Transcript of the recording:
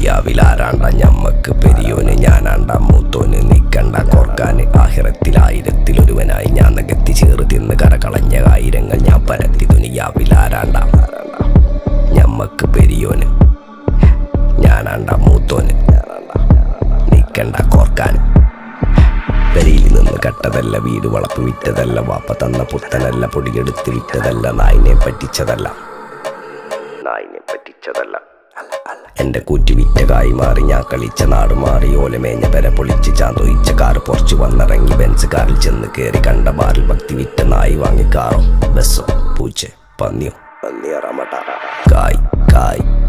ദുനിയാവിലാരാണ്ട ഞമ്മക്ക് പെരിയോന് ഞാനാണ്ട മൂത്തോന് നിക്കണ്ട കോർക്കാന്. ആഹിറത്തിൽ ആയിരത്തിലൊരുവനായി ഞാൻ നകത്തി ചേറ് തിന്ന് കരകളഞ്ഞ ആയിരങ്ങൾ ഞാൻ പരത്തി ദുനിയാവിലാരാണ്ട ഞമ്മക്ക് പെരിയോന് ഞാനാണ്ട മൂത്തോന് നിക്കണ്ട കോർക്കാന്. പെരിയിൽ നിന്ന് കട്ടതല്ല വീട് വളപ്പ് വിറ്റതല്ല വാപ്പ തന്ന പുത്തനല്ല പൊടിയെടുത്ത് വിറ്റതല്ല നായിനെ പറ്റിച്ചതല്ല. നായിനെ പറ്റിച്ചതല്ല. എന്റെ കൂറ്റി വിറ്റ കായി മാറി ഞാൻ കളിച്ച നാട് മാറി ഓലമേഞ്ഞ പെര പൊളിച്ച് ചാന്തൊയിച്ച കാറ് പൊറച്ചു വന്നിറങ്ങി ബെൻസ് കാറിൽ ചെന്ന് കയറി കണ്ട ബാറിൽ ഭക്തി വിറ്റ നായി വാങ്ങി കാറോ ബസ്സോ പൂച്ച പന്നിയോ പന്നിയോ റമട്ട. കായ് കായ് കായ്.